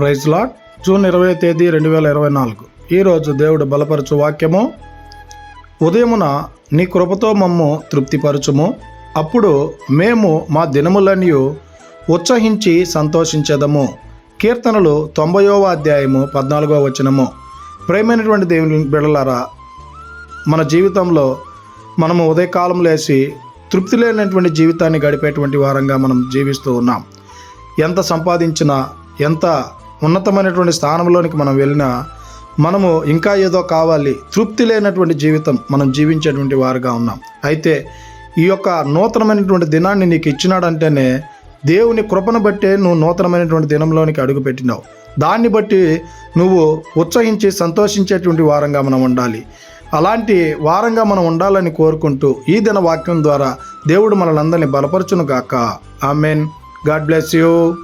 Praise lot June ఇరవై తేదీ రెండు వేల ఇరవై నాలుగు. ఈరోజు దేవుడు బలపరచు వాక్యము. ఉదయమున నీ కృపతో మమ్ము తృప్తిపరచుము. అప్పుడు మేము మా దినములన్నీ ఉత్సహించి సంతోషించదము. కీర్తనలు తొంభైవ అధ్యాయము పద్నాలుగో వచనము. ప్రేమైనటువంటి దేవుని బిడలారా మన జీవితంలో మనము ఉదయకాలం లేచి తృప్తి లేనటువంటి జీవితాన్ని గడిపేటువంటి వారంగా మనం జీవిస్తూ ఉన్నాం. ఎంత సంపాదించినా ఎంత ఉన్నతమైనటువంటి స్థానంలోనికి మనం వెళ్ళినా మనము ఇంకా ఏదో కావాలి తృప్తి లేనటువంటి జీవితం మనం జీవించేటువంటి వారుగా ఉన్నాం. అయితే ఈ యొక్క నూతనమైనటువంటి దినాన్ని నీకు ఇచ్చినాడంటేనే దేవుని కృపను బట్టే నువ్వు నూతనమైనటువంటి దినంలోనికి అడుగుపెట్టినావు. దాన్ని బట్టి నువ్వు ఉత్సహించి సంతోషించేటువంటి వారంగా మనం ఉండాలి. అలాంటి వారంగా మనం ఉండాలని కోరుకుంటూ ఈ దిన వాక్యం ద్వారా దేవుడు మనలందరినీ బలపరచును గాక ఆమెన్. God bless you.